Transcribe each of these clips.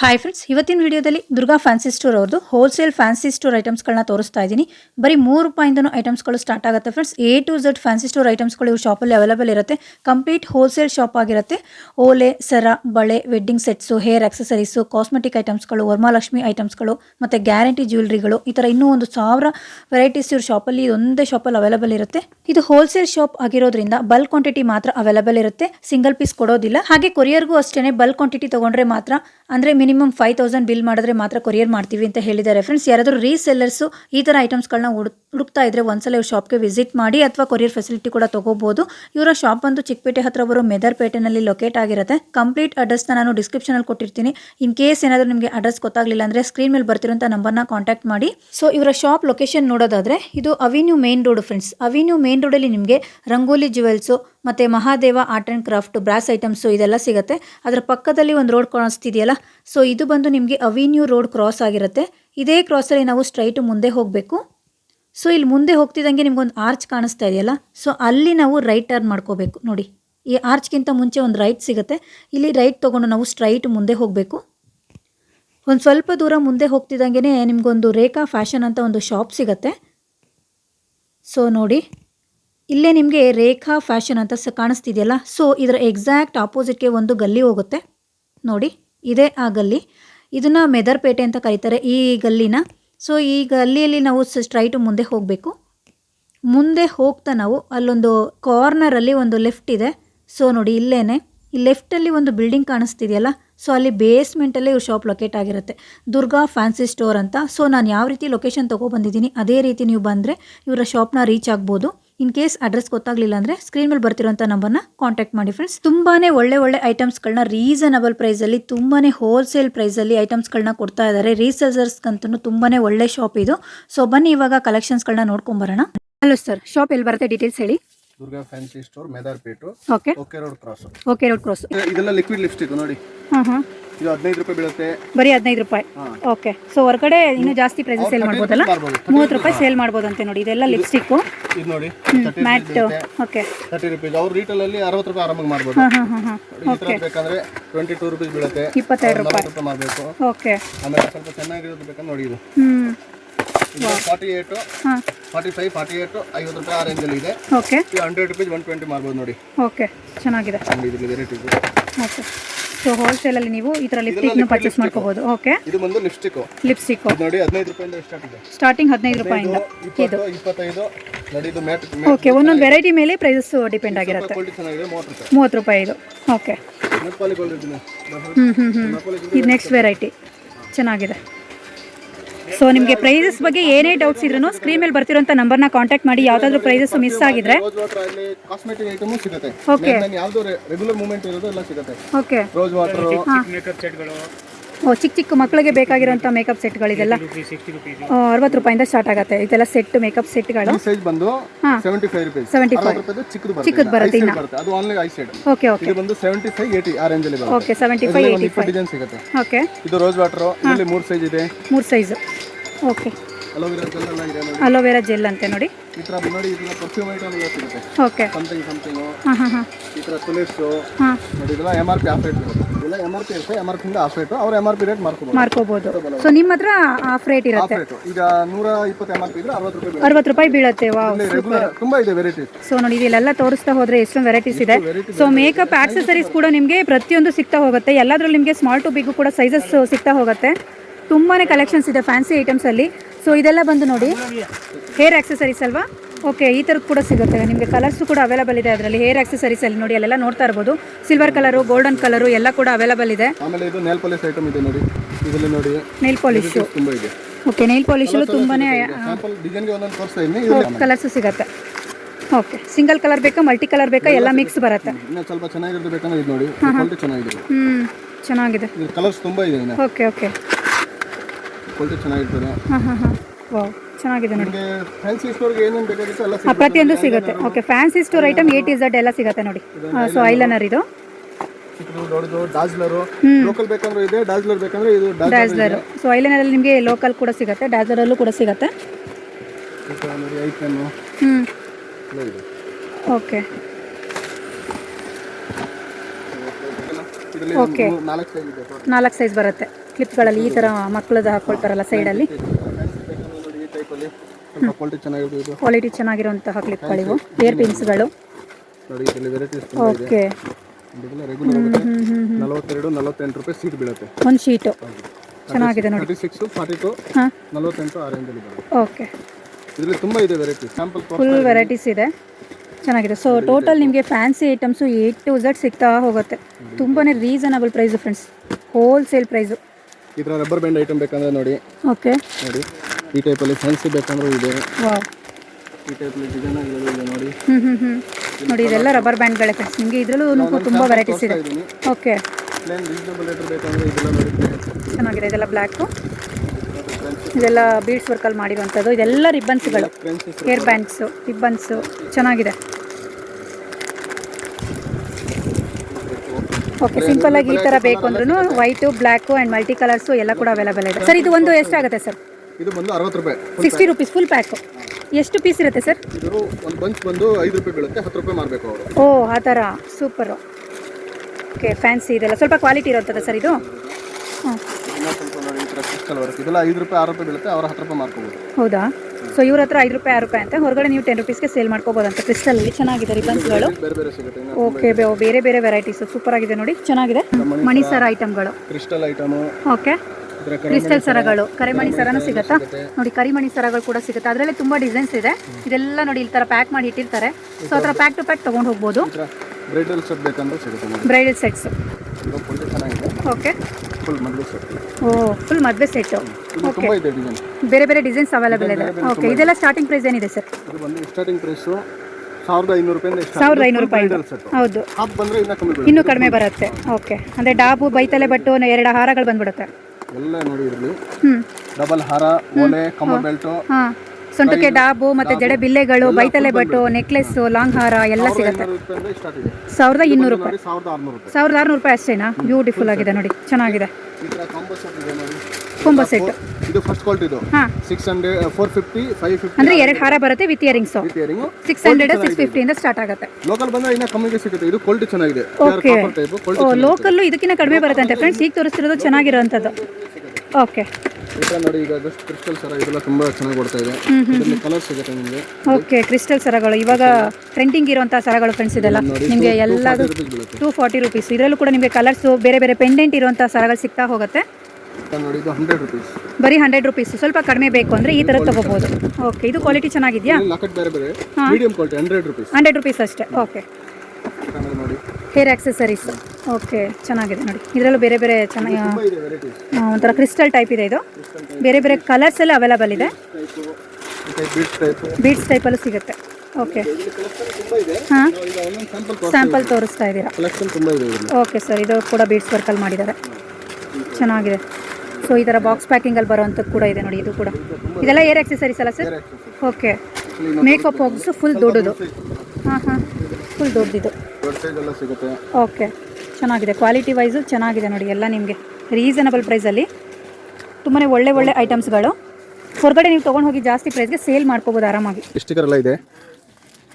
Hi friends ಇವತ್ತಿನ ವಿಡಿಯೋದಲ್ಲಿ Durga fancy store ಅವ್ರದ್ದು ಹೋಲ್ಸೇಲ್ ಫ್ಯಾನ್ಸಿ ಸ್ಟೋರ್ ಐಟಮ್ಸ್ಗಳನ್ನ ತೋರಿಸ್ತಾ ಇದ್ದೀನಿ. ಬರೀ ಮೂರು ರೂಪಾಯಿಂದನೂ ಐಟಮ್ಸ್ಗಳು ಸ್ಟಾರ್ಟ್ ಆಗುತ್ತೆ friends A to Z fancy store ಐಟಮ್ಸ್ಗಳು ಇವ್ರ ಶಾಪಲ್ಲಿ ಅವೈಲೇಬಲ್ ಇರುತ್ತೆ. ಕಂಪ್ಲೀಟ್ ಹೋಲ್ಸೇಲ್ ಶಾಪ್ ಆಗಿರುತ್ತೆ. ಓಲೆ ಸರ ಬಳೆ wedding sets hair accessories cosmetic ಐಟಮ್ಸ್ಗಳು items ಐಟಮ್ಸ್ಗಳು ಮತ್ತು ಗ್ಯಾರಂಟಿ ಜ್ಯುವೆಲ್ರಿಗಳು ಈ ಥರ ಇನ್ನೂ ಒಂದು ಸಾವಿರ ವೆರೈಟೀಸ್ ಇವ್ರ ಶಾಪಲ್ಲಿ ಒಂದೇ ಶಾಪಲ್ಲಿ ಅವೈಲೇಬಲ್ ಇರುತ್ತೆ. ಇದು ಹೋಲ್ಸೇಲ್ ಶಾಪ್ ಆಗಿರೋದ್ರಿಂದ ಬಲ್ಕ್ ಕ್ವಾಂಟಿಟಿ ಮಾತ್ರ ಅವೈಲೇಬಲ್ ಇರುತ್ತೆ. ಸಿಂಗಲ್ ಪೀಸ್ ಕೊಡೋದಿಲ್ಲ. ಹಾಗೆ ಕೊರಿಯರ್ಗೂ ಅಷ್ಟೇ ಬಲ್ಕ್ ಕ್ವಾಂಟಿಟಿ ತಗೊಂಡ್ರೆ ಮಾತ್ರ. ಅಂದರೆ ಮಿನಿಮಮ್ ಫೈವ್ ತೌಸಂಡ್ ಬಿಲ್ ಮಾಡಿದ್ರೆ ಮಾತ್ರ ಕೊರಿಯರ್ ಮಾಡ್ತೀವಿ ಅಂತ ಹೇಳಿದ್ದಾರೆ. ಫ್ರೆಂಡ್ಸ್ ಯಾರಾದರೂ ರೀಸೆಲ್ಲರ್ಸು ಈ ಥರ ಐಟಮ್ಸ್ಗಳನ್ನ ಹುಡುಕ್ತಾ ಇದ್ರೆ ಒಂದ್ಸಲ ಇವ್ರ ಶಾಪ್ಗೆ ವಿಸಿಟ್ ಮಾಡಿ ಅಥವಾ ಕೊರಿಯರ್ ಫೆಸಿಲಿಟಿ ಕೂಡ ತಗೋಬಹುದು ಇವರ ಶಾಪ್ ಬಂದು ಚಿಕ್ಕಪೇಟೆ ಹತ್ರ ಬರೋ ಮೆದರ್ಪೇಟೆನಲ್ಲಿ ಲೊಕೇಟ್ ಆಗಿರುತ್ತೆ. ಕಂಪ್ಲೀಟ್ ಅಡ್ರೆಸ್ನ ನಾನು ಡಿಸ್ಕ್ರಿಪ್ಷನಲ್ಲಿ ಕೊಟ್ಟಿರ್ತೀನಿ. ಇನ್ ಕೇಸ್ ಏನಾದರೂ ನಿಮಗೆ ಅಡ್ರೆಸ್ ಗೊತ್ತಾಗಲಿಲ್ಲ ಅಂದರೆ ಸ್ಕ್ರೀನ್ ಮೇಲೆ ಬರ್ತಿರೋಂಥ ನಂಬರ್ನ ಕಾಂಟ್ಯಾಕ್ಟ್ ಮಾಡಿ. ಸೊ ಇವರ ಶಾಪ್ ಲೊಕೇಶನ್ ನೋಡೋದಾದ್ರೆ ಇದು avenue main road friends avenue main ರೋಡಲ್ಲಿ ನಿಮಗೆ ರಂಗೋಲಿ ಜುವೆಲ್ಸು ಮತ್ತು Mahadeva art and craft brass items ಇದೆಲ್ಲ ಸಿಗುತ್ತೆ. ಅದರ ಪಕ್ಕದಲ್ಲಿ ಒಂದು ರೋಡ್ ಕಾಣಿಸ್ತಿದೆಯಲ್ಲ, ಸೊ ಇದು ಬಂದು ನಿಮಗೆ ಅವಿನ್ಯೂ ರೋಡ್ ಕ್ರಾಸ್ ಆಗಿರುತ್ತೆ. ಇದೇ ಕ್ರಾಸಲ್ಲಿ ನಾವು ಸ್ಟ್ರೈಟು ಮುಂದೆ ಹೋಗಬೇಕು. ಸೊ ಇಲ್ಲಿ ಮುಂದೆ ಹೋಗ್ತಿದ್ದಂಗೆ ನಿಮ್ಗೊಂದು ಆರ್ಚ್ ಕಾಣಿಸ್ತಾ ಇದೆಯಲ್ಲ, ಸೊ ಅಲ್ಲಿ ನಾವು ರೈಟ್ ಟರ್ನ್ ಮಾಡ್ಕೋಬೇಕು. ನೋಡಿ, ಈ ಆರ್ಚ್ಗಿಂತ ಮುಂಚೆ ಒಂದು ರೈಟ್ ಸಿಗುತ್ತೆ. ಇಲ್ಲಿ ರೈಟ್ ತೊಗೊಂಡು ನಾವು ಸ್ಟ್ರೈಟ್ ಮುಂದೆ ಹೋಗಬೇಕು. ಒಂದು ಸ್ವಲ್ಪ ದೂರ ಮುಂದೆ ಹೋಗ್ತಿದ್ದಂಗೆ ನಿಮಗೊಂದು ರೇಖಾ ಫ್ಯಾಷನ್ ಅಂತ ಒಂದು ಶಾಪ್ ಸಿಗುತ್ತೆ. ಸೊ ನೋಡಿ ಇಲ್ಲೇ ನಿಮಗೆ ರೇಖಾ ಫ್ಯಾಷನ್ ಅಂತ ಕಾಣಿಸ್ತಿದೆಯಲ್ಲ? ಸೊ ಇದರ ಎಕ್ಸಾಕ್ಟ್ ಆಪೋಸಿಟ್ಗೆ ಒಂದು ಗಲ್ಲಿ ಹೋಗುತ್ತೆ. ನೋಡಿ, ಇದೇ ಆ ಗಲ್ಲಿ. ಇದನ್ನು ಮೆದರ್ಪೇಟೆ ಅಂತ ಕರೀತಾರೆ ಈ ಗಲ್ಲಿನ. ಸೊ ಈ ಗಲ್ಲಿಯಲ್ಲಿ ನಾವು ಸ್ಟ್ರೈಟು ಮುಂದೆ ಹೋಗಬೇಕು. ಮುಂದೆ ಹೋಗ್ತಾ ನಾವು ಅಲ್ಲೊಂದು ಕಾರ್ನರಲ್ಲಿ ಒಂದು ಲೆಫ್ಟ್ ಇದೆ. ಸೊ ನೋಡಿ ಇಲ್ಲೇ ಈ ಲೆಫ್ಟಲ್ಲಿ ಒಂದು ಬಿಲ್ಡಿಂಗ್ ಕಾಣಿಸ್ತಿದೆಯಲ್ಲ? ಸೊ ಅಲ್ಲಿ ಬೇಸ್ಮೆಂಟಲ್ಲೇ ಇವ್ರ ಶಾಪ್ ಲೊಕೇಟ್ ಆಗಿರುತ್ತೆ. ದುರ್ಗಾ ಫ್ಯಾನ್ಸಿ ಸ್ಟೋರ್ ಅಂತ. ಸೊ ನಾನು ಯಾವ ರೀತಿ ಲೊಕೇಶನ್ ತೊಗೊಬಂದಿದ್ದೀನಿ ಅದೇ ರೀತಿ ನೀವು ಬಂದರೆ ಇವರ ಶಾಪ್ನ ರೀಚ್ ಆಗ್ಬೋದು. ಇನ್ ಕೇಸ್ ಅಡ್ರೆಸ್ ಗೊತ್ತಾಗಲಿಲ್ಲ ಅಂದರೆ ಸ್ಕ್ರೀನ್ ಮೇಲೆ ಬರ್ತಿರೋಂಥ ನಂಬರ್ನ ಕಾಂಟ್ಯಾಕ್ಟ್ ಮಾಡಿ ಫ್ರೆಂಡ್ಸ್ ತುಂಬಾ ಒಳ್ಳೆ ಒಳ್ಳೆ ಐಟಮ್ಸ್ಗಳನ್ನ ರೀಸನಬಲ್ ಪ್ರೈಸಲ್ಲಿ ತುಂಬಾ ಹೋಲ್ಸೇಲ್ ಪ್ರೈಸಲ್ಲಿ ಐಟಮ್ಸ್ಗಳನ್ನ ಕೊಡ್ತಾ ಇದ್ದಾರೆ. ರೀಸೆಲ್ಸರ್ಸ್ಗಂತೂ ತುಂಬಾ ಒಳ್ಳೆ ಶಾಪ್ ಇದು. ಸೊ ಬನ್ನಿ ಇವಾಗ ಕಲೆಕ್ಷನ್ಸ್ಗಳನ್ನ ನೋಡ್ಕೊಂಬರೋಣ ಹಲೋ ಸರ್ ಶಾಪ್ ಎಲ್ಲಿ ಬರುತ್ತೆ ಡೀಟೇಲ್ಸ್ ಹೇಳಿ? Durga fancy store Medarpet okay okay road cross okay road cross ಇದೆಲ್ಲ ಲಿಕ್ವಿಡ್ ಲಿಪ್ಸ್ಟಿಕ್ ನೋಡಿ. ಹಾಂ ಹಾಂ ಇದು ಹದಿನೈದು ರೂಪಾಯಿ ಬೀಳುತ್ತೆ. ಬರೀ ಹದಿನೈದು ರೂಪಾಯಿ. ಓಕೆ ಸೊ ಹೊರಗಡೆ ಇನ್ನು ಜಾಸ್ತಿ ಪ್ರೈಸ್ ಸೇಲ್ ಮಾಡ್ಬೋದಲ್ಲ? ಮಾಡ್ಬೋದು. ಮೂವತ್ತು ರೂಪಾಯಿ ಸೇಲ್ ಅಂತ ನೋಡಿ. ಇದೆಲ್ಲ ಲಿಪ್ಸ್ಟಿಕ್ ಇದು ನೋಡಿ ಮ್ಯಾಟ್ ಓಕೆ ತರ್ಟಿ ರುಪೀಸ್ ಅವ್ರ ರೀಟೇಲ್ ಅಲ್ಲಿ ಅರವತ್ತು ರೂಪಾಯಿ ಆರಾಮಾಗಿ ಮಾಡ್ಬೋದು. ಬೇಕಂದ್ರೆ ಟ್ವೆಂಟಿ ಟೂ ರುಪೀಸ್ ಬೀಳುತ್ತೆ ಇಪ್ಪತ್ತೆರಡು ರೂಪಾಯಿ. ಮಾಡಬೇಕು. ಓಕೆ ಆಮೇಲೆ ಸ್ವಲ್ಪ ಚೆನ್ನಾಗಿರೋದು ಬೇಕಂದ್ರೆ ನೋಡಿ ಇದು. ಫಾರ್ಟಿ ಏಟು ಫಾರ್ಟಿ ಫೈವ್ ಫಾರ್ಟಿ ಏಟು ಐವತ್ತು ರೂಪಾಯಿ ಆ ರೇಂಜಲ್ಲಿ ಇದೆ. Okay hundred rupees one twenty ಮಾಡ್ಬೋದು ನೋಡಿ. ಓಕೆ ಚೆನ್ನಾಗಿದೆ. ಓಕೆ ಸೊ ಹೋಲ್ಸೇಲಲ್ಲಿ ನೀವು ಈ ತರ ಲಿಪ್ಸ್ಟಿಕ್ನ ಪರ್ಚೇಸ್ ಮಾಡ್ಕೋಬಹುದು ಓಕೆ ಇದು ಬಂದು ಲಿಪ್ಸ್ಟಿಕ್ ಲಿಪ್ಸ್ಟಿಕ್ ನೋಡಿ ಹದಿನೈದು ರೂಪಾಯಿಂದ ಸ್ಟಾರ್ಟ್ ಇದೆ. ಸ್ಟಾರ್ಟಿಂಗ್ ಹದಿನೈದು ರೂಪಾಯಿಂದ ಇದು. 25 ನೋಡಿ ಇದು ಮ್ಯಾಟ್ ಓಕೆ ಒಂದೊಂದು ವೆರೈಟಿ ಮೇಲೆ ಪ್ರೈಸಸ್ ಡಿಪೆಂಡ್ ಆಗಿರುತ್ತೆ. ಕ್ವಾಲಿಟಿ ಚೆನ್ನಾಗಿದೆ ಮೂವತ್ತು ರೂಪಾಯಿ. ಮೂವತ್ತು ರೂಪಾಯಿ ಇದು. ಓಕೆ ನೆಪಾಲಿ ಗೋಲ್ಡ್ ಇದೆ ಹ್ಞೂ ಹ್ಞೂ ಹ್ಞೂ ಇದು ನೆಕ್ಸ್ಟ್ ವೆರೈಟಿ ಚೆನ್ನಾಗಿದೆ. ಸೊ ನಿಮಗೆ ಪ್ರೈಸಸ್ ಬಗ್ಗೆ ಏನೇ ಡೌಟ್ಸ್ ಇದ್ರೂ ಸ್ಕ್ರೀನ್ ಮೇಲೆ ಬರ್ತಿರೋಂಥ ನಂಬರ್ನ ಕಾಂಟ್ಯಾಕ್ಟ್ ಮಾಡಿ ಯಾವುದಾದ್ರೂ ಪ್ರೈಸಸ್ ಮಿಸ್ ಆಗಿದ್ರೆ. ರೋಸ್ ವಾಟರ್ ಅಲ್ಲಿ ಕಾಸ್ಮೆಟಿಕ್ ಐಟಮ್ ಸಿಗುತ್ತೆ. ಓಕೆ ನಾನು ರೆಗ್ಯುಲರ್ ಮೂವ್ಮೆಂಟ್ ಇರೋದು ಎಲ್ಲ ಸಿಗುತ್ತೆ. ಓಕೆ ರೋಸ್ ವಾಟರ್ ಓ ಚಿಕ್ಕ ಚಿಕ್ಕ ಮಕ್ಕಳಿಗೆ ಬೇಕಾಗಿರೋಂಥ ಮೇಕಪ್ ಸೆಟ್ಗಳಿದೆಲ್ಲ ಅರವತ್ತು ರೂಪಾಯಿಂದ ಸ್ಟಾರ್ಟ್ ಆಗುತ್ತೆ. ಇದೆಲ್ಲ ಸೆಟ್ ಮೇಕಪ್ ಸೆಟ್ಗಳು ಸೈಜ್ ಬಂದು. Seventy five rupees seventy five ಚಿಕ್ಕದು ಚಿಕ್ಕದು ಬರುತ್ತೆ ಬರುತ್ತೆ. ಅದು online I side okay okay ಇದು ಬಂದು ಸೆವೆಂಟಿ ಫೈವ್ ಏಯ್ಟಿ ಆ ರೇಂಜಲ್ಲಿ ಬರುತ್ತೆ. Okay seventy five eighty five design ಸಿಗುತ್ತೆ. ಓಕೆ ಇದು ರೋಸ್ ವಾಟರ್ ಇದರಲ್ಲಿ ಮೂರು ಸೈಜ್ ಇದೆ. ಮೂರು ಸೈಜು ಓಕೆ ಅಲೋವೆರಾ ಜೆಲ್ ಅಂತೆ ನೋಡಿ. ಈ ಥರ ನೋಡಿ ಇದನ್ನ ಪರ್ಫ್ಯೂಮ್ ಐಟಮ್ ಎಲ್ಲ ಸಿಗುತ್ತೆ. ಓಕೆ. ಸಮಥಿಂಗ್ ಸಮಥಿಂಗ್ ಹಾಂ ಹಾಂ ಹಾಂ. ಈ ಥರ ತುಲಿಪ್ಸು ಹಾಂ. ನೋಡಿ ಇದೆಲ್ಲ M R P off rate ಇರುತ್ತೆ. ಇದೆಲ್ಲ ಎಂ ಆರ್ ಪಿ ಇರುತ್ತೆ ಎಂ ಆರ್ ಪಿಂದ ಆಫ್ ರೇಟು ಅವ್ರು ಎಂ ಆರ್ ಪಿ ರೇಟ್ ಮಾಡ್ಕೋಬೋದು ಮಾರ್ಕೋಬೋದು. ಸೊ ನಿಮ್ಮ ಹತ್ರ ಆಫ್ ರೇಟ್ ಇರುತ್ತೆ? ರೇಟು ಈಗ ನೂರ ಇಪ್ಪತ್ತು ಎಂ ಆರ್ ಪಿ ಇದ್ರೆ ಅರವತ್ತು ರೂಪಾಯಿ ಅರವತ್ತು ರೂಪಾಯಿ ಬೀಳುತ್ತೆ. ವಾಹ್ ಇಲ್ಲಿ ರೆಗ್ಯುಲರ್ ತುಂಬಾ ಇದೆ ವೆರೈಟೀಸ್ ಸೊ ನೋಡಿ ಇಲ್ಲೆಲ್ಲ ತೋರಿಸ್ತಾ ಹೋದ್ರೆ ಎಷ್ಟೊಂದು ವೆರೈಟೀಸ್ ಇದೆ. ಸೊ ಮೇಕಪ್ ಆಕ್ಸೆಸರೀಸ್ ಕೂಡ ನಿಮಗೆ ಪ್ರತಿಯೊಂದು ಸಿಗ್ತಾ ಹೋಗುತ್ತೆ. ಎಲ್ಲದರಲ್ಲೂ ನಿಮಗೆ ಸ್ಮಾಲ್ ಟು ಬಿಗ್ ಕೂಡ ಸೈಜಸ್ ಸಿಗ್ತಾ ಹೋಗುತ್ತೆ. ತುಂಬಾ ಕಲೆಕ್ಷನ್ಸ್ ಇದೆ ಫ್ಯಾನ್ಸಿ ಐಟಮ್ಸಲ್ಲಿ ಸೊ ಇದೆಲ್ಲ ಬಂದು ನೋಡಿ ಹೇರ್ ಆಕ್ಸೆಸರೀಸ್ ಅಲ್ವಾ? ಓಕೆ ಈ ಥರದ್ದು ಕೂಡ ಸಿಗುತ್ತೆ. ನಿಮಗೆ ಕಲರ್ಸು ಕೂಡ ಅವೈಲಬಲ್ ಇದೆ ಅದರಲ್ಲಿ. ಹೇರ್ ಆಕ್ಸೆಸರೀಸ್ ಅಲ್ಲಿ ನೋಡಿ ಅಲ್ಲೆಲ್ಲ ನೋಡ್ತಾ ಇರ್ಬೋದು. ಸಿಲ್ವರ್ ಕಲರು ಗೋಲ್ಡನ್ ಕಲರು ಎಲ್ಲ ಕೂಡ ಅವೈಲಬಲ್ ಇದೆ. ಆಮೇಲೆ ಇದು ನೇಲ್ ಪಾಲಿಶ್ ಐಟಮ್ ಇದೆ ನೋಡಿ. ಇದರಲ್ಲಿ ನೋಡಿ ನೈಲ್ ಪಾಲಿಶು ತುಂಬಾ ಇದೆ. ಓಕೆ ನೈಲ್ ಪಾಲಿಶಲ್ಲೂ ತುಂಬಾ ಕಲರ್ಸ್ ಡಿಸೈನ್ಗೆ ಒಂದೊಂದು ತೋರಿಸ್ತಾ ಇದ್ದೀನಿ ಕಲರ್ಸು ಸಿಗುತ್ತೆ. ಓಕೆ ಸಿಂಗಲ್ ಕಲರ್ ಬೇಕಾ ಮಲ್ಟಿ ಕಲರ್ ಬೇಕಾ ಎಲ್ಲ ಮಿಕ್ಸ್ ಬರುತ್ತೆ. ಸ್ವಲ್ಪ ಚೆನ್ನಾಗಿರೋದು ಬೇಕಂದ್ರೆ ಇದು ನೋಡಿ. ಕ್ವಾಲಿಟಿ ಚೆನ್ನಾಗಿದೆ. ಹ್ಞೂ ಚೆನ್ನಾಗಿದೆ. ಕಲರ್ಸ್ ತುಂಬಾ ಇದೆ ಓಕೆ ಓಕೆ ಕ್ವಾಲಿಟಿ ಚೆನ್ನಾಗಿರ್ತದೆ. ಹಾಂ ಹಾಂ ಹಾಂ. ವಾವ್ ಚೆನ್ನಾಗಿದೆ ನೋಡಿ. ನಿಮಗೆ ಫ್ಯಾನ್ಸಿ ಸ್ಟೋರ್ಗೆ ಏನೇನು ಬೇಕಾಗುತ್ತೆ ಎಲ್ಲ ಆ, ಸಿಗುತ್ತೆ ಪ್ರತಿಯೊಂದು ಸಿಗುತ್ತೆ. Okay fancy store item A to zed ಎಲ್ಲ ಸಿಗುತ್ತೆ ನೋಡಿ. ಸೊ ಐಲನರ್ ಇದು. ಚಿಕ್ಕದು ದೊಡ್ಡದು ಡಾಜ್ಲರು ಲೋಕಲ್ ಬೇಕಂದ್ರೆ ಇದೆ ಡಾಜ್ಲರ್ ಬೇಕಂದ್ರೆ ಇದು ಡಾಜ್ಲರ್ ಡ್ಯಾಸ್ಲರ್ ಸೊ ಐಲನರಲ್ಲಿ ನಿಮಗೆ ಲೋಕಲ್ ಕೂಡ ಸಿಗುತ್ತೆ ಡ್ಯಾಸ್ಲರಲ್ಲೂ ಕೂಡ ಸಿಗುತ್ತೆ. ನೋಡಿ ಐ ಪೆನ್ನು ಹ್ಞೂ ಎಲ್ಲ ಇದೆ. ಓಕೆ ಇದರಲ್ಲಿ Okay. ನಾಲ್ಕು ಸೈಜ್ ಇದೆ. ನಾಲ್ಕು ಸೈಜ್ ಬರುತ್ತೆ. ಕ್ಲಿಪ್ಗಳಲ್ಲಿ ಈ ಥರ ಮಕ್ಕಳದ್ದು ಹಾಕ್ಕೊಳ್ತಾರಲ್ಲ ಸೈಡಲ್ಲಿ ಕ್ವಾಲಿಟಿ ಚೆನ್ನಾಗಿರುವಂತಹ ಕ್ಲಿಪ್ಗಳಿವು ಏರ್ ಪಿನ್ಸ್ಗಳು ಓಕೆ ಇದೆಲ್ಲ ರೆಗ್ಯುಲರ್ ಆಗುತ್ತೆ. ನಲವತ್ತೆರಡು ನಲವತ್ತೆಂಟು ರೂಪಾಯಿ ಸೀಟ್ ಬೀಳುತ್ತೆ. ಒಂದು ಶೀಟು ಚೆನ್ನಾಗಿದೆ ನೋಡಿ. ತರ್ಟಿ ಸಿಕ್ಸ್ ಫಾರ್ಟಿ ಟು ಹಾಂ. ನಲವತ್ತೆಂಟು ಆ ರೇಂಜಲ್ಲಿ ಬರುತ್ತೆ ಓಕೆ ಇದರಲ್ಲಿ ತುಂಬ ಇದೆ ವೆರೈಟಿ ಸ್ಯಾಂಪಲ್ ಫುಲ್ ವೆರೈಟೀಸ್ ಇದೆ. ಚೆನ್ನಾಗಿದೆ. ಸೊ ಟೋಟಲ್ ನಿಮಗೆ fancy items A to zed ಸಿಗ್ತಾ ಹೋಗುತ್ತೆ. ತುಂಬಾ reasonable price friends wholesale price ಈ ಥರ ರಬ್ಬರ್ ಬ್ಯಾಂಡ್ ಐಟಮ್ ಬೇಕಂದ್ರೆ ನೋಡಿ. ಓಕೆ ನೋಡಿ. ಈ ಟೈಪಲ್ಲಿ ಫ್ಯಾನ್ಸಿ ಬೇಕಂದ್ರೆ ಇದೆ. ವಾವ್ ಈ ಟೈಪಲ್ಲಿ ಡಿಸೈನ್ ಆಗಿರೋದು ಇದೆ ನೋಡಿ. ಹ್ಮ್ ಹ್ಮ್ ಹ್ಮ್. ನೋಡಿ ಇದೆಲ್ಲ ರಬ್ಬರ್ ಬ್ಯಾಂಡ್ಗಳೇ ಫ್ರೆಂಡ್ಸ್ ನಿಮಗೆ ಇದರಲ್ಲೂ ತುಂಬ ವೆರೈಟೀಸ್ ಇದೆ. ಓಕೆ ಪ್ಲೇನ್ ರೀಸನಬಲ್ ರೇಟ್ ಬೇಕಂದ್ರೆ ಇದೆಲ್ಲ ನೋಡಿ ಚೆನ್ನಾಗಿದೆ. ಇದೆಲ್ಲ ಬ್ಲ್ಯಾಕು ಇದೆಲ್ಲ ಬೀಡ್ಸ್ ವರ್ಕಲ್ಲಿ ಮಾಡಿರುವಂಥದ್ದು. ಇದೆಲ್ಲ ರಿಬ್ಬನ್ಸ್ಗಳು ಹೇರ್ ಬ್ಯಾಂಡ್ಸು ರಿಬ್ಬನ್ಸು ಚೆನ್ನಾಗಿದೆ. ಓಕೆ ಸಿಂಪಲ್ ಆಗಿ ಈ ತರ ಬೇಕು ಅಂದ್ರೂ white black and multi colours ಎಲ್ಲ ಕೂಡ ಅವೈಲೇಬಲ್ ಇದೆ. ಸರ್ ಇದು ಒಂದು ಎಷ್ಟಾಗುತ್ತೆ ಸರ್ ಇದು ಬಂದು ಅರವತ್ತು ರೂಪಾಯಿ. ಸಿಕ್ಸ್ಟಿ ರುಪೀಸ್ ಫುಲ್ ಪ್ಯಾಕ್ ಎಷ್ಟು ಪೀಸ್ ಇರುತ್ತೆ ಸರ್ ಇದು ಒಂದು ಬಂಚ್ ಬಂದು ಐದು ರೂಪಾಯಿ ಬೀಳುತ್ತೆ ಹತ್ತು ರೂಪಾಯಿ ಮಾಡಬೇಕು ಅವರು. ಓ ಆ ಥರ ಸೂಪರು ಓಕೆ ಫ್ಯಾನ್ಸಿ ಇದೆಲ್ಲ. ಸ್ವಲ್ಪ ಕ್ವಾಲಿಟಿ ಇರುತ್ತದೆ ಸರ್ ಇದು? ಹಾಂ ಇದೆಲ್ಲ ಐದು ರೂಪಾಯಿ ಆರು ರೂಪಾಯಿ ಬೀಳುತ್ತೆ ಅವ್ರ ಹತ್ತು ರೂಪಾಯಿ ಮಾರ್ಕೋಬೋದು. ಹೌದಾ? ಸೊ ಇವ್ರ ಹತ್ರ ಐದು ರೂಪಾಯಿ ಆರು ರೂಪಾಯಿ ಅಂತ. ಹೊರಗಡೆ ನೀವು ಟೆನ್ ರುಪೀಸ್ಗೆ ಸೇಲ್ ಮಾಡ್ಕೋಬೋದು ಅಂತ ಕ್ರಿಸ್ಟಲಲ್ಲಿ ಚೆನ್ನಾಗಿದೆ ರಿಬನ್ಸ್ಗಳು ಓಕೆ ಬೇರೆ ಬೇರೆ ವೆರೈಟೀಸ್ ಸೂಪರ್ ಆಗಿದೆ ನೋಡಿ. ಚೆನ್ನಾಗಿದೆ. ಮಣಿ ಸರ ಐಟಮ್ಗಳು ಕ್ರಿಸ್ಟಲ್ ಐಟಮ್ ಓಕೆ ಕ್ರಿಸ್ಟಲ್ ಸರಗಳು. ಕರಿಮಣಿ ಸರನು ಸಿಗುತ್ತಾ? ನೋಡಿ ಕರಿಮಣಿ ಸರಗಳು ಕೂಡ ಸಿಗುತ್ತೆ. ಅದರಲ್ಲಿ ತುಂಬಾ ಡಿಸೈನ್ಸ್ ಇದೆ. ಇದೆಲ್ಲ ನೋಡಿ ಇಲ್ಲಿ ತರ ಪ್ಯಾಕ್ ಮಾಡಿ ಇಟ್ಟಿರ್ತಾರೆ. ಸೊ ಅದರ ಪ್ಯಾಕ್ ಟು ಪ್ಯಾಕ್ ತಗೊಂಡು ಹೋಗ್ಬೋದು. ಬ್ರೈಡಲ್ ಸೆಟ್ ಬೇಕಂದ್ರೆ ಸಿಗುತ್ತೆ ಬ್ರೈಡಲ್ ಸೆಟ್ಸ್ ಓಕೆ ಫುಲ್ ಮದುವೆ ಸೆಟ್ ಓ ಫುಲ್ ಮದುವೆ ಸೆಟ್ ಓಕೆ ಇದೆ ಡಿಸೈನ್ ಬೇರೆ ಬೇರೆ ಡಿಸೈನ್ಸ್ ಅವೈಲೇಬಲ್ ಇದೆ. ಓಕೆ ಇದೆಲ್ಲ ಸ್ಟಾರ್ಟಿಂಗ್ ಪ್ರೈಸ್ ಏನಿದೆ ಸರ್ ಇದು ಬಂದು ಸ್ಟಾರ್ಟಿಂಗ್ ಪ್ರೈಸ್ ಸಾವಿರದ ಐನೂರು ರೂಪಾಯಿಂದ ಸಾವಿರದ ಐನೂರು ರೂಪಾಯಿ ಹೌದು. ಬಂದರೆ ಇನ್ನೂ ಕಮ್ಮಿ ಇನ್ನೂ ಕಡಿಮೆ ಬರುತ್ತೆ. ಓಕೆ ಅಂದರೆ ಡಾಬು ಬೈತಲೆ ಬಟ್ಟು ಎರಡು ಹಾರಗಳು ಬಂದ್ಬಿಡುತ್ತೆ. ಎಲ್ಲ ನೋಡಿ ಇರಲಿ. ಡಬಲ್ ಹಾರ ಓಲೆ ಕಮ್ಮ ಬೆಲ್ಟು ಸೊಂಟಕ್ಕೆ ಡಾಬು ಮತ್ತೆ ಜಡೆ ಬಿಲ್ಲೆಗಳು ಬೈತಲೆ ಬಟ್ಟು ನೆಕ್ಲೆಸ್ ಲಾಂಗ್ ಹಾರ ಎಲ್ಲ ಸಿಗುತ್ತೆ. ಇದೆ. ಸಾವಿರದ ಇನ್ನೂರು ರೂಪಾಯಿ. ಸಾವಿರದ ಆರುನೂರು ರೂಪಾಯಿ. ಅಷ್ಟೇನಾ? ಬ್ಯೂಟಿಫುಲ್ ಆಗಿದೆ ನೋಡಿ ಚೆನ್ನಾಗಿದೆ. ಕಾಂಬೋ ಸೆಟ್ ಇದೆ ಇದು ಫಸ್ಟ್ ಕ್ವಾಲಿಟಿ ಇದು ಹಾಂ. Six hundred four fifty five fifty ಅಂದರೆ ಎರಡು ಹಾರ ಬರುತ್ತೆ with earrings six hundred six ಫಿಫ್ಟಿಯಿಂದ start ಆಗುತ್ತೆ. ಲೋಕಲ್ ಬಂದ್ರೆ ಇನ್ನ ಕಮ್ಮಿಗೆ ಸಿಗುತ್ತೆ. ಇದು ಕ್ವಾಲಿಟಿ ಚೆನ್ನಾಗಿದೆ. ಓಕೆ ಲೋಕಲ್ಲು ಇದಕ್ಕಿಂತ ಕಡಿಮೆ ಬರುತ್ತೆ ಅಂತ ಫ್ರೆಂಡ್ಸ್ ಈಗ ತೋರಿಸ್ತಿರೋದು ಚೆನ್ನಾಗಿರೋವಂಥದ್ದು ಓಕೆ ಈ ಥರ ನೋಡಿ ಈಗ ಜಸ್ಟ್ ಕ್ರಿಸ್ಟಲ್ ಸರ ಇದೆಲ್ಲ ತುಂಬ ಚೆನ್ನಾಗಿ ಕೊಡ್ತಾ ಇದೆ. ಇದರಲ್ಲಿ ಕಲರ್ ಸಿಗುತ್ತೆ ನಿಮಗೆ. ಓಕೆ ಕ್ರಿಸ್ಟಲ್ ಸರಗಳು. ಇವಾಗ ಟ್ರೆಂಡಿಂಗ್ ಇರುವಂಥ ಸರಗಳು ಫ್ರೆಂಡ್ಸ್ ಇದೆಲ್ಲ. ನಿಮಗೆ ಬೀಳುತ್ತೆ. ಟೂ ಫಾರ್ಟಿ ರುಪೀಸ್ ಇದರಲ್ಲೂ ಕೂಡ ನಿಮಗೆ ಕಲರ್ಸು ಬೇರೆ ಬೇರೆ ಪೆಂಡೆಂಟ್ ಇರುವಂಥ ಸರಗಳು ಸಿಗ್ತಾ ಹೋಗುತ್ತೆ. ನೋಡಿ ಇದು ಹಂಡ್ರೆಡ್ ರುಪೀಸ್ ಬರೀ ಹಂಡ್ರೆಡ್ ರುಪೀಸ್ ಸ್ವಲ್ಪ ಕಡಿಮೆ ಬೇಕು ಅಂದರೆ ಈ ಥರ ತಗೋಬೋದು. ಓಕೆ ಇದು ಕ್ವಾಲಿಟಿ ಚೆನ್ನಾಗಿದೆಯಾ? ಲಾಕೆಟ್ ಬೇರೆ ಬೇರೆ. Medium quality hundred rupees hundred rupees ಅಷ್ಟೇ. ಓಕೆ ಹೇರ್ ಆಕ್ಸೆಸರೀಸ್ ಓಕೆ ಚೆನ್ನಾಗಿದೆ ನೋಡಿ. ಇದರಲ್ಲೂ ಬೇರೆ ಬೇರೆ ಚೆನ್ನಾಗಿ ಒಂಥರ ಕ್ರಿಸ್ಟಲ್ ಟೈಪ್ ಇದೆ ಇದು. ಬೇರೆ ಬೇರೆ ಕಲರ್ಸ್ ಎಲ್ಲ ಅವೈಲಬಲ್ ಇದೆ. ಬೀಡ್ಸ್ ಟೈಪಲ್ಲೂ ಸಿಗುತ್ತೆ. ಓಕೆ ಹಾಂ? ಸ್ಯಾಂಪಲ್ ತೋರಿಸ್ತಾ ಇದ್ದೀರಾ? ಓಕೆ ಸರ್ ಇದು ಕೂಡ ಬೀಡ್ಸ್ ವರ್ಕಲ್ಲಿ ಮಾಡಿದ್ದಾರೆ. ಚೆನ್ನಾಗಿದೆ. ಸೊ ಈ ಥರ ಬಾಕ್ಸ್ ಪ್ಯಾಕಿಂಗಲ್ಲಿ ಬರೋವಂಥದ್ದು ಕೂಡ ಇದೆ ನೋಡಿ ಇದು ಕೂಡ. ಇದೆಲ್ಲ ಏರ್ ಆಕ್ಸೆಸರೀಸ್ ಅಲ್ಲ sir okay makeup box full ದೊಡ್ಡದು. ಹಾಂ ಹಾಂ. ಫುಲ್ ದೊಡ್ಡದಿದು. ದೊಡ್ಡ ಸೈಜ್ ಎಲ್ಲ ಸಿಗುತ್ತೆ. ಓಕೆ ಚೆನ್ನಾಗಿದೆ. ಕ್ವಾಲಿಟಿ ವೈಸು ಚೆನ್ನಾಗಿದೆ ನೋಡಿ ಎಲ್ಲ ನಿಮಗೆ. ರೀಸನಬಲ್ ಪ್ರೈಸಲ್ಲಿ ತುಂಬಾ ಒಳ್ಳೆ ಒಳ್ಳೆ ಐಟಮ್ಸ್ಗಳು ಹೊರಗಡೆ ನೀವು ತೊಗೊಂಡು ಹೋಗಿ ಜಾಸ್ತಿ ಪ್ರೈಸ್ಗೆ ಸೇಲ್ ಮಾಡ್ಕೋಬೋದು ಆರಾಮಾಗಿ. ಸ್ಟಿಕರ್ ಎಲ್ಲ ಇದೆ.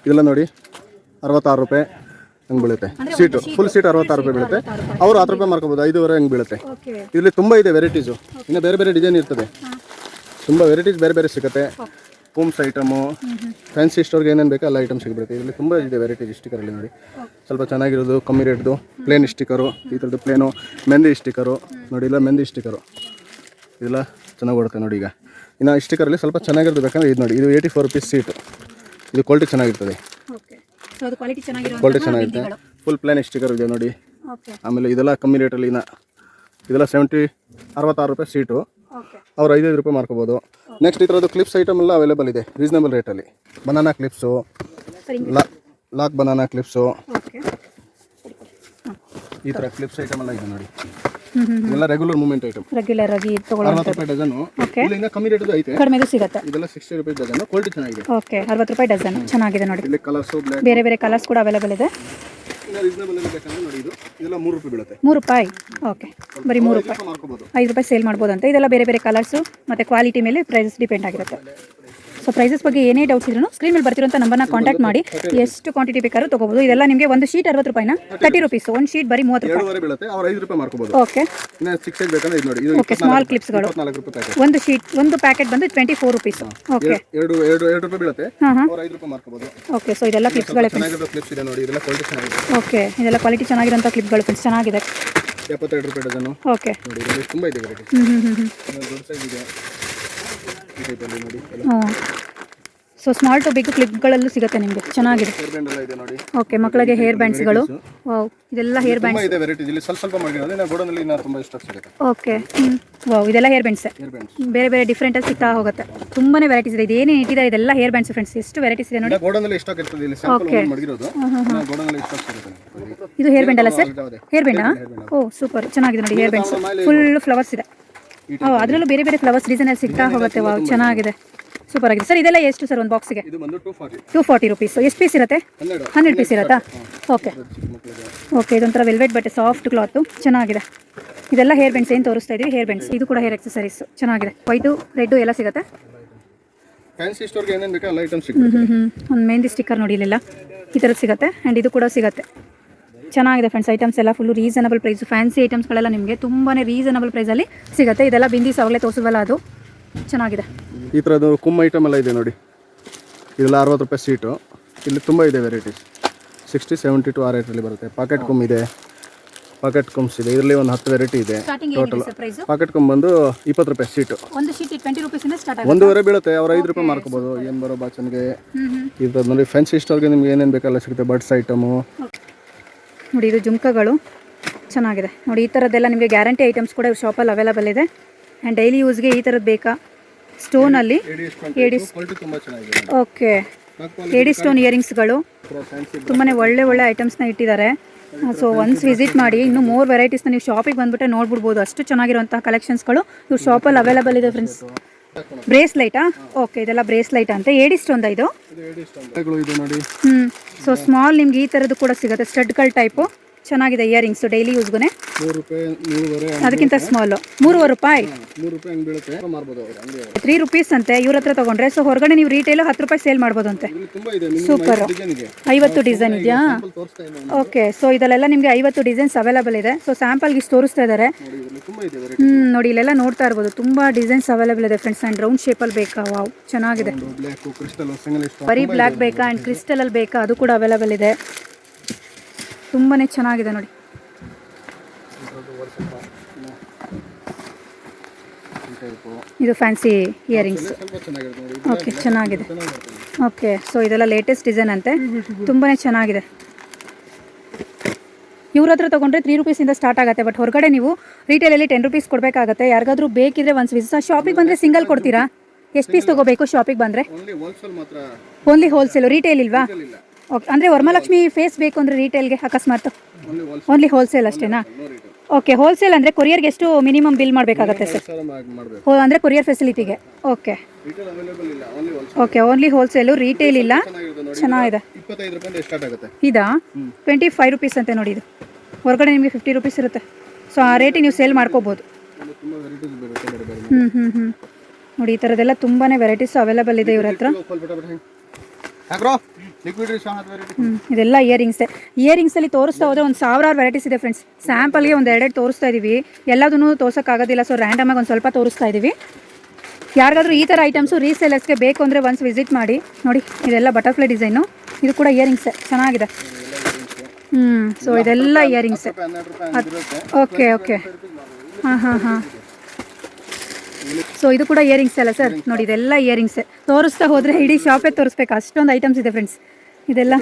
ಇದೆಲ್ಲ ನೋಡಿ ಅರವತ್ತಾರು ರೂಪಾಯಿ ಹಂಗೆ ಬೀಳುತ್ತೆ. ಸೀಟು ಫುಲ್ ಸೀಟ್ ಅರವತ್ತಾರು ರೂಪಾಯಿ ಬೀಳುತ್ತೆ. ಅವರು ಹತ್ತು ರೂಪಾಯಿ ಮಾರ್ಕೋಬೋದು ಐದುವರೆ ಹಂಗೆ ಬೀಳುತ್ತೆ. ಇಲ್ಲಿ ಇದರಲ್ಲಿ ತುಂಬ ಇದೆ ವೆರೈಟೀಸು ಇನ್ನು ಬೇರೆ ಬೇರೆ ಡಿಸೈನ್ ಇರ್ತದೆ. ತುಂಬ ವೆರೈಟೀಸ್ ಬೇರೆ ಬೇರೆ ಸಿಗುತ್ತೆ. ಪೂಮ್ಸ್ ಐಟಮು ಫ್ಯಾನ್ಸಿ ಸ್ಟೋರ್ಗೆ ಏನೇನು ಬೇಕೋ ಎಲ್ಲ ಐಟಮ್ ಸಿಗ್ಬಿಡುತ್ತೆ. ಇಲ್ಲಿ ತುಂಬ ಇದೆ ವೆರೈಟೀಸ್ ಸ್ಟಿಕರಲ್ಲಿ ನೋಡಿ. ಸ್ವಲ್ಪ ಚೆನ್ನಾಗಿರೋದು ಕಮ್ಮಿ ರೇಟ್ದು ಪ್ಲೇನ್ ಸ್ಟಿಕರು ಈ ಥರದ್ದು ಪ್ಲೇನು ಮೆಹಂದಿ ಸ್ಟಿಕರು ನೋಡಿ ಇಲ್ಲ ಮೆಹಂದಿ ಸ್ಟಿಕರು ಇದೆಲ್ಲ ಚೆನ್ನಾಗಿ ಓಡುತ್ತೆ ನೋಡಿ ಈಗ. ಇನ್ನು ಸ್ಟಿಕರಲ್ಲಿ ಸ್ವಲ್ಪ ಚೆನ್ನಾಗಿರೋದು ಬೇಕಂದ್ರೆ ಇದು ನೋಡಿ. ಇದು ಏಯ್ಟಿ ಫೋರ್ ರುಪೀಸ್ ಸೀಟು ಇದು ಕ್ವಾಲಿಟಿ ಚೆನ್ನಾಗಿರ್ತದೆ. ಕ್ವಾಲಿಟಿ ಚೆನ್ನಾಗಿರೋ ಚೆನ್ನಾಗಿರುತ್ತೆ. ಫುಲ್ ಪ್ಲೇನ್ ಸ್ಟಿಕರ್ ಇದೆ ನೋಡಿ. ಆಮೇಲೆ ಇದೆಲ್ಲ ಕಮ್ಮಿ ರೇಟಲ್ಲಿ ಇನ್ನು ಇದೆಲ್ಲ ಸೆವೆಂಟಿ ಅರವತ್ತಾರು ರೂಪಾಯಿ ಸೀಟು ಅವ್ರು ಐದೈದು ರೂಪಾಯಿ ಮಾರ್ಕೋಬೋದು. ನೆಕ್ಸ್ಟ್ ಈ ಥರದ್ದು ಕ್ಲಿಪ್ಸ್ ಐಟಮ್ ಎಲ್ಲ ಅವೈಲೇಬಲ್ ಇದೆ ರೀಸನಬಲ್ ರೇಟಲ್ಲಿ banana clips lock banana clips ಈ ಥರ ಕ್ಲಿಪ್ಸ್ ಐಟಮ್ ಎಲ್ಲ ಇದೆ ನೋಡಿ. ಇದೆಲ್ಲ ರೆಗ್ಯುಲರ್ ಮೂಮೆಂಟ್ ಐಟಮ್ ರೆಗ್ಯುಲರ್ ಆಗಿ ಅರವತ್ತು ರೂಪಾಯಿ ಡಜನ್ ಓಕೆ ಇಲ್ಲಿಂದ ಕಮ್ಮಿ ರೇಟ್ ಐತೆ. ಕಡಿಮೆದು ಸಿಗುತ್ತೆ. ಇದೆಲ್ಲ ಸಿಕ್ಸ್ಟಿ ರೂಪಾಯಿ ಡಜನ್ ಕ್ವಾಲಿಟಿ ಚೆನ್ನಾಗಿದೆ. ಓಕೆ ಅರವತ್ತು ರೂಪಾಯಿ ಡಜನ್ ಚೆನ್ನಾಗಿದೆ ನೋಡಿ. ಇಲ್ಲಿ ಕಲರ್ಸು ಬೇರೆ ಬೇರೆ ಕಲರ್ಸ್ ಕೂಡ ಅವೈಲೇಬಲ್ ಇದೆ. ಇನ್ನು ರೀಸನಬಲ್ ಅಲ್ಲಿ ಬೇಕಂದ್ರೆ ನೋಡಿ ಇದು. ಇದೆಲ್ಲ ಮೂರು ರೂಪಾಯಿ ಬೀಳುತ್ತೆ. ಮೂರು ರೂಪಾಯಿ? ಓಕೆ ಬರೀ ಮೂರು ಐದು ರೂಪಾಯಿ. ಐದು ರೂಪಾಯಿ ಸೇಲ್ ಮಾಡ್ಬೋದು ಅಂತ ಇದೆಲ್ಲ ಬೇರೆ ಬೇರೆ ಕಲರ್ಸು ಮತ್ತು ಕ್ವಾಲಿಟಿ ಮೇಲೆ ಪ್ರೈಸಸ್ ಡಿಪೆಂಡ್ ಆಗಿರುತ್ತೆ. ಸೊ ಪ್ರೈಸಸ್ ಬಗ್ಗೆ ಏನೇ ಡೌಟ್ಸ್ ಇದ್ರು ಸ್ಕ್ರೀನ್ ಮೇಲೆ ಬರ್ತಿರೋಂಥ ನಂಬರ್ನ ಕಾಂಟ್ಯಾಕ್ಟ್ ಮಾಡಿ. ಎಷ್ಟು ಕ್ವಾಂಟಿಟಿ ಬೇಕಾದ್ರೂ ತಗೋಬಹುದು ಇದೆಲ್ಲ ನಿಮಗೆ ಒಂದು ಶೀಟ್ ಅರವತ್ತು ರೂಪಾಯಿನ? ತರ್ಟಿ ರುಪೀಸ್ ಒಂದು ಶೀಟ್ ಬರೀ ಮೂವತ್ತು ರೂಪಾಯಿ. ಓಕೆ ಓಕೆ ಸ್ಮಾಲ್ ಕ್ಲಿಪ್ಸ್ಗಳು ಒಂದು ಶೀಟ್ ಒಂದು ಪ್ಯಾಕೆಟ್ ಬಂದು twenty four rupees okay okay so ಇದೆಲ್ಲ ಕ್ಲಿಪ್ಸ್ಗಳೇ ಓಕೆ ಇದೆಲ್ಲ ಕ್ವಾಲಿಟಿ ಚೆನ್ನಾಗಿರೋಂಥ ಕ್ಲಿಪ್ಗಳು ಫ್ರೆಂಡ್ಸ್ ಚೆನ್ನಾಗಿದೆ. ಎಪ್ಪತ್ತೆರಡು ರೂಪಾಯಿ ಡಜನು ಓಕೆ ನೋಡಿ ಇದರಲ್ಲಿ ತುಂಬ ಇದೆ ವೆರೈಟಿ. ಹ್ಞೂ ಹ್ಞೂ ಹ್ಞೂ ಹ್ಞೂ ದೊಡ್ಡ ಸೈಜ್ ಇದೆ ನೋಡಿ. ಸೊ ಸ್ಮಾಲ್ ಟು ಬಿಗ್ ಕ್ಲಿಪ್ಗಳಲ್ಲೂ ಸಿಗುತ್ತೆ ನಿಮಗೆ. ಚೆನ್ನಾಗಿದೆ. ಹೇರ್ ಬ್ಯಾಂಡ್ ಎಲ್ಲ ಇದೆ ನೋಡಿ. ಓಕೆ ಮಕ್ಕಳಿಗೆ ಹೇರ್ ಬ್ಯಾಂಡ್ಸ್ಗಳು ವಾವ್ ಇದೆಲ್ಲ ಹೇರ್ ಬ್ಯಾಂಡ್ಸ್ ತುಂಬ ಇದೆ ವೆರೈಟೀಸ್ ಇಲ್ಲಿ ಸ್ವಲ್ಪ ಸ್ವಲ್ಪ ಮಾಡಿರೋದು ನಾವು ಗೋಡನಲ್ಲಿ ಇನ್ನ ತುಂಬಾ ಇಷ್ಟ ಸಿಗುತ್ತೆ. ಓಕೆ ವಾವ್ ಇದೆಲ್ಲ ಹೇರ್ ಬ್ಯಾಂಡ್ಸೆ ಹೇರ್ ಬ್ಯಾಂಡ್ಸ್ ಬೇರೆ ಬೇರೆ ಆಗಿ ಸಿಗ್ತಾ ಹೋಗುತ್ತೆ. ತುಂಬಾನೇ ವೆರೈಟೀಸ್ ಇದೆ. ಇದೇನೇ ಇಟ್ಟಿದ್ದಾರೆ ಇದೆಲ್ಲ ಹೇರ್ ಬ್ಯಾಂಡ್ಸ್ ಫ್ರೆಂಡ್ಸ್ ಎಷ್ಟು ವೆರೈಟೀಸ್ ಇದೆ ನೋಡಿ. ಗೋಡನಲ್ಲಿ ಸ್ಟಾಕ್ ಇರ್ತದೆ. ಇಲ್ಲಿ ಸ್ಯಾಂಪಲ್ ಮಡಗಿರೋದು. ಗೋಡನಲ್ಲಿ ಸ್ಟಾಕ್ ಸಿಗುತ್ತೆ. ಇದು ಹೇರ್ ಬ್ಯಾಂಡ್ ಅಲ್ಲ sir. Hair band oh super ಚೆನ್ನಾಗಿದೆ ನೋಡಿ ಹೇರ್ ಬ್ಯಾಂಡ್ಸ್ ಫುಲ್ ಫ್ಲವರ್ಸ್ ಇದೆ. ಅದರಲ್ಲೂ ಬೇರೆ ಬೇರೆ ಫ್ಲವರ್ಸ್ ಡಿಸೈನಲ್ಲಿ ಸಿಗ್ತಾ ಹೋಗುತ್ತೆ. ವಾವ್ ಚೆನ್ನಾಗಿದೆ. ಸೂಪರ್ ಆಗಿದೆ. ಸರ್ ಇದೆಲ್ಲ ಎಷ್ಟು ಸರ್ ಒಂದು ಬಾಕ್ಸಿಗೆ ಟೂ ಫಾರ್ಟಿ ರುಪೀಸ್ ಎಷ್ಟು ಪೀಸ್ ಇರುತ್ತೆ? ಹಂಡ್ರೆಡ್ ಪೀಸ್ ಇರುತ್ತಾ? ಓಕೆ ಓಕೆ ಇದೊಂಥರ ವೆಲ್ವೆಟ್ ಬಟ್ಟೆ ಸಾಫ್ಟ್ ಕ್ಲಾತು ಚೆನ್ನಾಗಿದೆ. ಇದೆಲ್ಲ ಹೇರ್ ಬೆಂಡ್ಸ್ ಏನು ತೋರಿಸ್ತಾ ಇದೀವಿ? ಹೇರ್ ಬೆಂಡ್ಸ್ ಇದು ಕೂಡ ಹೇರ್ ಎಕ್ಸಸರೀಸ್ ಚೆನ್ನಾಗಿದೆ. ವೈಟು ರೆಡ್ಡು ಎಲ್ಲ ಸಿಗುತ್ತೆ? ಫ್ಯಾನ್ಸಿ ಸ್ಟೋರ್ಗೆ ಏನೇನು ಬೇಕೋ ಎಲ್ಲ ಐಟಮ್ ಸಿಗುತ್ತೆ. ಒಂದು ಮೆಹಂದಿ ಸ್ಟಿಕ್ಕರ್ ನೋಡಿ ಇಲ್ಲೆಲ್ಲ ಈ ಥರದ್ದು ಸಿಗುತ್ತೆ. ಆ್ಯಂಡ್ ಇದು ಕೂಡ ಸಿಗುತ್ತೆ. ಚೆನ್ನಾಗಿದೆ ಫ್ರೆಂಡ್ಸ್ ಐಟಮ್ಸ್ ಎಲ್ಲ ಫುಲ್ ರೀಸನಬಲ್ ಪ್ರೈಸು ಫ್ಯಾನ್ಸಿ ಐಟಮ್ಸ್ಗಳೆಲ್ಲ ನಿಮಗೆ ತುಂಬಾ ರೀಸನಬಲ್ ಪ್ರೈಸಲ್ಲಿ ಸಿಗುತ್ತೆ. ಇದೆಲ್ಲ ಬಿಂದಿ ಅವಾಗಲೇ ತೋರಿಸಿದ್ವಲ್ಲ ಅದು. ಚೆನ್ನಾಗಿದೆ. ಈ ಥರದ್ದು ಕುಮ್ ಐಟಮ್ ಎಲ್ಲ ಇದೆ ನೋಡಿ. ಇದೆಲ್ಲ ಅರವತ್ತು ರೂಪಾಯಿ ಸೀಟು ಇಲ್ಲಿ ತುಂಬ ಇದೆ ವೆರೈಟೀಸ್ ಸಿಕ್ಸ್ಟಿ ಸೆವೆಂಟಿ ಟು ಆ ರೇಟಲ್ಲಿ ಬರುತ್ತೆ. ಪಾಕೆಟ್ ಕುಮ್ ಇದೆ. ಪಾಕೆಟ್ ಕುಮ್ಸ್ ಇದೆ. ಇದರಲ್ಲಿ ಒಂದು ಹತ್ತು ವೆರೈಟಿ ಇದೆ. ಟೋಟಲ್ ಪಾಕೆಟ್ ಕುಮ್ ಬಂದು ಇಪ್ಪತ್ತು ರೂಪಾಯಿ ಸೀಟು ಒಂದು ಶೀಟ್ ಟ್ವೆಂಟಿ ರುಪೀಸಿಂದ ಸ್ಟಾರ್ಟ್ ಆಗುತ್ತೆ. ಒಂದೂವರೆ ಬೀಳುತ್ತೆ. ಅವ್ರು ಐದು ರೂಪಾಯಿ ಮಾರ್ಕೋಬೋದು. ಏನು ಬರೋ ಬಾಚನ್ಗೆ ನೋಡಿ ಫ್ಯಾನ್ಸಿ ಸ್ಟೋರ್ಗೆ ನಿಮ್ಗೆ ಏನೇನು ಬೇಕಲ್ಲ ಸಿಗುತ್ತೆ. ಬಡ್ಸ್ ಐಟಮು ನೋಡಿ ಇದು ಜುಮ್ಕಗಳು. ಚೆನ್ನಾಗಿದೆ. ನೋಡಿ ಈ ಥರದ್ದೆಲ್ಲ ನಿಮಗೆ ಗ್ಯಾರಂಟಿ ಐಟಮ್ಸ್ ಕೂಡ ಇವ್ರ ಶಾಪಲ್ಲಿ ಅವೈಲಬಲ್ ಇದೆ. ಆ್ಯಂಡ್ ಡೈಲಿ ಯೂಸ್ಗೆ ಈ ಥರದ್ದು ಬೇಕಾ? ಸ್ಟೋನಲ್ಲಿ ಏಡಿಸ್ ಓಕೆ ಏಡಿ ಸ್ಟೋನ್ ಇಯರಿಂಗ್ಸ್ಗಳು ತುಂಬಾ ಒಳ್ಳೆ ಒಳ್ಳೆ ಐಟಮ್ಸ್ನ ಇಟ್ಟಿದ್ದಾರೆ. ಸೊ ಒನ್ಸ್ ವಿಸಿಟ್ ಮಾಡಿ ಇನ್ನೂ ಮೋರ್ ವೆರೈಟೀಸ್ನ ನೀವು ಶಾಪಿಗೆ ಬಂದುಬಿಟ್ಟೆ ನೋಡ್ಬಿಡ್ಬೋದು. ಅಷ್ಟು ಚೆನ್ನಾಗಿರುವಂತಹ ಕಲೆಕ್ಷನ್ಸ್ಗಳು ಇವ್ರ ಶಾಪಲ್ಲಿ ಅವೈಲಬಲ್ ಇದೆ ಫ್ರೆಂಡ್ಸ್ ಬ್ರೇಸ್ಲೈಟಾ? ಓಕೆ ಇದೆಲ್ಲ ಬ್ರೇಸ್ಲೈಟ್ ಅಂತ. ಏಡಿ ಸ್ಟೋನ್ದ ಇದು? ಇದು ಏಡಿ ಸ್ಟೋನ್ಗಳು ಇದು ನೋಡಿ. ಹ್ಞೂ ಸೊ ಸ್ಮಾಲ್ ನಿಮ್ಗೆ ಈ ಥರದ್ದು ಕೂಡ ಸಿಗುತ್ತೆ ಸ್ಟಡ್ಗಳ ಟೈಪು ಚೆನ್ನಾಗಿದೆ ಇಯರಿಂಗ್ಸು ಡೈಲಿ ಯೂಸ್ಗೂ ಮೂರು ರೂಪಾಯಿ ಮೂರುವರೆ ಅದಕ್ಕಿಂತ ಸ್ಮಾಲು. ಮೂರುವರೆ ರೂಪಾಯಿ? ಮೂರು ರೂಪಾಯಿ ಹಂಗೆ ಬೀಳುತ್ತೆ. ಮಾರ್ಬೋದು ಅವರು ಅಂಗಡಿ ತ್ರೀ ರುಪೀಸ್ ಅಂತೆ ಇವ್ರ ಹತ್ರ ತಗೊಂಡ್ರೆ. ಸೊ ಹೊರಗಡೆ ನೀವು ರೀಟೇಲ್ ಹತ್ತು ರೂಪಾಯಿ ಸೇಲ್ ಮಾಡ್ಬೋದು ಅಂತೆ ಇಲ್ಲಿ ತುಂಬ ಇದೆ ನಿಮ್ಗೆ ಸೂಪರು ಐವತ್ತು ಡಿಸೈನ್ ಇದೆಯಾ? ತೋರಿಸ್ತಾ ಓಕೆ ಸೊ ಇದಲ್ಲೆಲ್ಲ ನಿಮಗೆ ಐವತ್ತು ಡಿಸೈನ್ಸ್ ಅವೈಲೇಬಲ್ ಇದೆ. ಸೊ ಸ್ಯಾಂಪಲ್ಗೆ ಇಷ್ಟು ತೋರಿಸ್ತಾ ಇದ್ದಾರೆ ನೋಡಿ ಇದರಲ್ಲಿ ತುಂಬ ಇದೆ ವೆರೈಟಿ ಹ್ಞೂ ನೋಡಿ ಇಲ್ಲೆಲ್ಲ ನೋಡ್ತಾ ಇರ್ಬೋದು. ತುಂಬ ಡಿಸೈನ್ಸ್ ಅವೈಲೇಬಲ್ ಇದೆ ಫ್ರೆಂಡ್ಸ್ ಆ್ಯಂಡ್ ರೌಂಡ್ ಶೇಪಲ್ಲಿ ಬೇಕಾ? ವಾವ್ ಚೆನ್ನಾಗಿದೆ. ಬ್ಲ್ಯಾಕು ಕ್ರಿಸ್ಟಲ್ ಸಿಂಗಲ್ ಇಷ್ಟು ಬರೀ ಬ್ಲ್ಯಾಕ್ ಬೇಕಾ? ಆ್ಯಂಡ್ ಕ್ರಿಸ್ಟಲಲ್ಲಿ ಬೇಕಾ? ಅದು ಕೂಡ ಅವೈಲೇಬಲ್ ಇದೆ. ತುಂಬಾ ಚೆನ್ನಾಗಿದೆ ನೋಡಿ. ಇದು ಫ್ಯಾನ್ಸಿ ಇಯರಿಂಗ್ಸ್ ಓಕೆ ಚೆನ್ನಾಗಿದೆ. ಓಕೆ ಸೊ ಇದೆಲ್ಲ ಲೇಟೆಸ್ಟ್ ಡಿಸೈನ್ ಅಂತೆ. ತುಂಬಾ ಚೆನ್ನಾಗಿದೆ. ಇವ್ರ ಹತ್ರ ತೊಗೊಂಡ್ರೆ ತ್ರೀ ರುಪೀಸಿಂದ ಸ್ಟಾರ್ಟ್ ಆಗುತ್ತೆ ಬಟ್ ಹೊರಗಡೆ ನೀವು ರಿಟೇಲಲ್ಲಿ ಟೆನ್ ರುಪೀಸ್ ಕೊಡಬೇಕಾಗತ್ತೆ. ಯಾರಿಗಾದ್ರೂ ಬೇಕಿದ್ರೆ ಒಂದು ವಿಸಿಟ್ ಶಾಪಿಗೆ ಬಂದರೆ ಸಿಂಗಲ್ ಕೊಡ್ತೀರಾ? ಎಷ್ಟು ಪೀಸ್ ತೊಗೋಬೇಕು ಶಾಪಿಗೆ ಬಂದರೆ? ಓನ್ಲಿ ಹೋಲ್ಸೇಲ್ ರೀಟೇಲ್ ಇಲ್ವಾ? ಓಕೆ ಅಂದರೆ ವರ್ಮಾಲಕ್ಷ್ಮಿ ಫೇಸ್ ಬೇಕು ಅಂದರೆ ರೀಟೇಲ್ಗೆ ಅಕಸ್ಮಾತ್ ಓನ್ಲಿ ಹೋಲ್ಸೇಲ್ ಅಷ್ಟೇನಾ ಓಕೆ ಹೋಲ್ಸೇಲ್ ಅಂದರೆ ಕೊರಿಯರ್ಗೆ ಎಷ್ಟು ಮಿನಿಮಮ್ ಬಿಲ್ ಮಾಡಬೇಕಾಗತ್ತೆ ಸರ್ ಹೋ ಅಂದರೆ courier ಫೆಸಿಲಿಟಿಗೆ okay okay only wholesale retail ಇಲ್ಲ ಚೆನ್ನಾಗಿದೆ ಇದಾ ಟ್ವೆಂಟಿ ಫೈವ್ ರುಪೀಸ್ ಅಂತೆ ನೋಡಿ ಇದು ಹೊರಗಡೆ ನಿಮಗೆ ಫಿಫ್ಟಿ ರುಪೀಸ್ ಇರುತ್ತೆ ಸೊ ಆ ರೇಟಿಗೆ ನೀವು ಸೇಲ್ ಮಾಡ್ಕೋಬೋದು ಹ್ಞೂ ಹ್ಞೂ ಹ್ಞೂ ನೋಡಿ ಈ ಥರದ್ದೆಲ್ಲ ತುಂಬಾ ವೆರೈಟೀಸ್ ಅವೈಲೇಬಲ್ ಇದೆ ಇವ್ರ ಹತ್ರ ಹಾಕ್ರೋ ಇಯರಿಂಗ್ಸ್ ಇಯರಿಂಗ್ಸ್ ಅಲ್ಲಿ ಹ್ಞೂ ಇದೆಲ್ಲ ಇಯರಿಂಗ್ಸೇ ಇಯರಿಂಗ್ಸಲ್ಲಿ ತೋರಿಸ್ತಾ ಹೋದರೆ ಒಂದು ಸಾವಿರಾರು ವೆರೈಟೀಸ್ ಇದೆ ಫ್ರೆಂಡ್ಸ್ ಸ್ಯಾಂಪಲ್ಗೆ ಒಂದು ಎರಡೆರಡು ತೋರಿಸ್ತಾ ಇದ್ದೀವಿ ಎಲ್ಲದನ್ನು ತೋರ್ಸೋಕ್ಕಾಗೋದಿಲ್ಲ ಸೊ ರ್ಯಾಂಡಮಾಗಿ ಒಂದು ಸ್ವಲ್ಪ ತೋರಿಸ್ತಾ ಇದ್ದೀವಿ ಯಾರಿಗಾದ್ರೂ ಈ ಥರ ಐಟಮ್ಸು ರೀಸೇಲರ್ಸ್ಗೆ ಬೇಕು ಅಂದರೆ ಒನ್ಸ್ ವಿಸಿಟ್ ಮಾಡಿ. ನೋಡಿ ಇದೆಲ್ಲ ಬಟರ್ಫ್ಲೈ ಡಿಸೈನು ಇದು ಕೂಡ ಇಯರಿಂಗ್ಸ್ ಚೆನ್ನಾಗಿದೆ. ಹ್ಞೂ ಸೊ ಇದೆಲ್ಲ ಇಯರಿಂಗ್ಸ್ ಓಕೆ ಓಕೆ. ಹಾಂ ಹಾಂ ಹಾಂ. ಸೊ ಇದು ಕೂಡ ಇಯರಿಂಗ್ಸ್ ಅಲ್ಲ ಸರ್ ನೋಡಿ ಇದೆಲ್ಲ ಇಯರಿಂಗ್ಸ್ ತೋರಿಸ್ತಾ ಹೋದ್ರೆ ಇಡೀ ಶಾಪೇ ತೋರಿಸ್ಬೇಕು. ಅಷ್ಟೊಂದು ಐಟಮ್ಸ್ ಇದೆ ಫ್ರೆಂಡ್ಸ್ ಇದೆಲ್ಲ?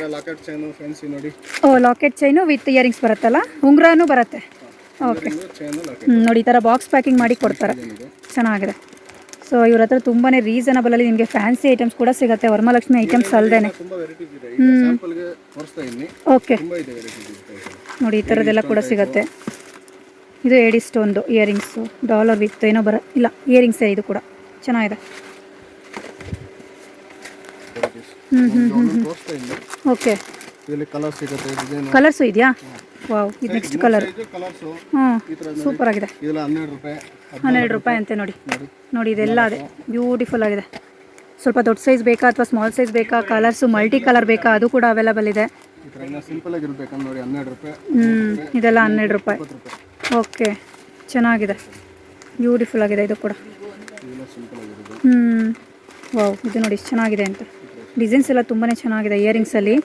Oh locket chain with earrings ಬರುತ್ತಲ್ಲ? ಉಂಗ್ರಾನು ಬರುತ್ತೆ. ಓಕೆ ನೋಡಿ ಈ ಥರ ಬಾಕ್ಸ್ ಪ್ಯಾಕಿಂಗ್ ಮಾಡಿ ಕೊಡ್ತಾರೆ. ಚೆನ್ನಾಗಿದೆ. ಸೊ ಇವ್ರ ಹತ್ರ ತುಂಬಾ ರೀಸನಬಲಲ್ಲಿ ನಿಮಗೆ ಫ್ಯಾನ್ಸಿ ಐಟಮ್ಸ್ ಕೂಡ ಸಿಗುತ್ತೆ. ವರಮಹಾಲಕ್ಷ್ಮಿ ಐಟಮ್ಸ್ ಅಲ್ಲದೆ ಓಕೆ ನೋಡಿ ಈ ಥರದ್ದೆಲ್ಲ ಕೂಡ ಸಿಗುತ್ತೆ. ಇದು ಏಡಿ ಸ್ಟೋನ್ದು ಇಯರಿಂಗ್ಸು ಡಾಲರ್ ವಿತ್ ಏನೋ ಬರ ಇಲ್ಲ ಇಯರಿಂಗ್ಸೇ ಇದು ಕೂಡ. ಚೆನ್ನಾಗಿದೆ. ಹ್ಞೂ ಹ್ಞೂ ಹ್ಞೂ ಇದ್ದೀನಿ ಓಕೆ ಕಲರ್ಸು ಇದೆಯಾ? ವಾವ್ ಇದು ನೆಕ್ಸ್ಟ್ ಕಲರ್ ಹ್ಞೂ ಸೂಪರ್ ಆಗಿದೆ. ಹನ್ನೆರಡು ರೂಪಾಯಿ ಅಂತೆ ನೋಡಿ. ನೋಡಿ. ಇದೆಲ್ಲ ಅದೇ. ಬ್ಯೂಟಿಫುಲ್ ಆಗಿದೆ. ಸ್ವಲ್ಪ ದೊಡ್ಡ ಸೈಜ್ ಬೇಕಾ ಅಥವಾ ಸ್ಮಾಲ್ ಸೈಜ್ ಬೇಕಾ? ಕಲರ್ಸು ಮಲ್ಟಿ ಕಲರ್ ಬೇಕಾ? ಅದು ಕೂಡ ಅವೈಲಬಲ್ ಇದೆ. ಹ್ಞೂ ಇದೆಲ್ಲ ಹನ್ನೆರಡು ರೂಪಾಯಿ. ಓಕೆ. ಚೆನ್ನಾಗಿದೆ. ಬ್ಯೂಟಿಫುಲ್ ಆಗಿದೆ ಇದು ಕೂಡ. ಹ್ಞೂ ವಾವ್ ಇದು ನೋಡಿ ಚೆನ್ನಾಗಿದೆ ಅಂತ. ಡಿಸೈನ್ಸ್ ಎಲ್ಲ ತುಂಬಾ ಚೆನ್ನಾಗಿದೆ ಇಯರಿಂಗ್ಸಲ್ಲಿ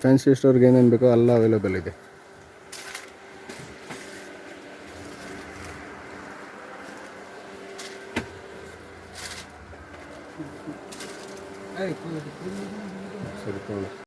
ಫ್ಯಾನ್ಸಿ ಸ್ಟೋರ್ಗೆ ಏನೇನು ಬೇಕೋ ಎಲ್ಲ ಅವೈಲೇಬಲ್ ಇದೆ.